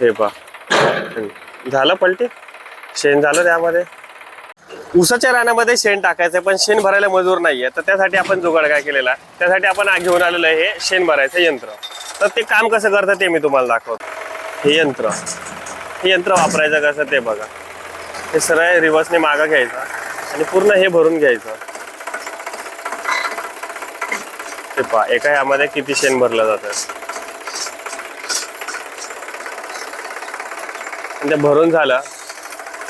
हे पहा. झालं पलटी? शेण झालं त्यामध्ये? ऊसाच्या रानामध्ये शेण टाकायचं पण शेण भरायला मजूर नाहीये. तर त्यासाठी आपण जुगाड काय केलेला? त्यासाठी आपण घेऊन आलेलं आहे हे शेण भरायचं यंत्र. तर ते काम कसं करतं ते मी तुम्हाला दाखवतो. हे यंत्र. हे यंत्र वापरायचं कसं ते बघा. हे सरळ रिव्हर्सने मागं घ्यायचं आणि पूर्ण हे भरून घ्यायचं. ते पहा एका यामध्ये किती शेण भरलं जातं? ते भरून झालं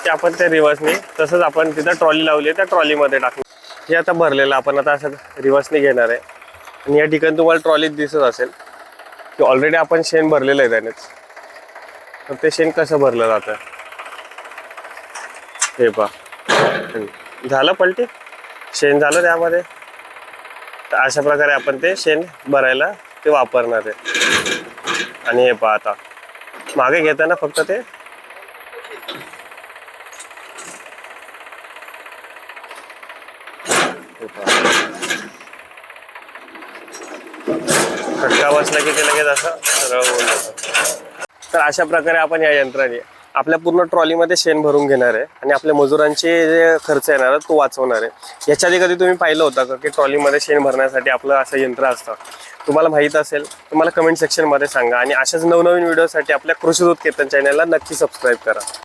की आपण त्या रिव्हर्सने तसंच आपण तिथं ट्रॉली लावली त्या ट्रॉलीमध्ये टाकू हे आता भरलेलं आपण आता असं रिव्हर्सने घेणार आहे. आणि या ठिकाणी तुम्हाला ट्रॉलीत दिसत असेल की ऑलरेडी आपण शेण भरलेलं आहे त्यानेच. तर ते शेण कसं भरलं जातं? हे पहा. झालं पलटी? शेण झालं त्यामध्ये? तर अशा प्रकारे आपण ते शेण भरायला ते वापरणार आहे. आणि हे पहा आता. मागे घेताना फक्त ते खटका बसला की ते लगेच असं सरळ तर अशा प्रकारे आपण या यंत्राने आपल्या पूर्ण ट्रॉलीमध्ये शेण भरून घेणार आहे आणि आपल्या मजुरांचे जे खर्च येणार आहे तो वाचवणार आहे. याच्या कधी तुम्ही पाहिलं होतं का की ट्रॉलीमध्ये शेण भरण्यासाठी आपलं असं यंत्र असतं? तुम्हाला माहीत असेल तुम्हाला कमेंट सेक्शनमध्ये सांगा आणि अशाच नवनवीन व्हिडिओसाठी आपल्या कृषी दूत केतन चॅनलला नक्की सबस्क्राईब करा.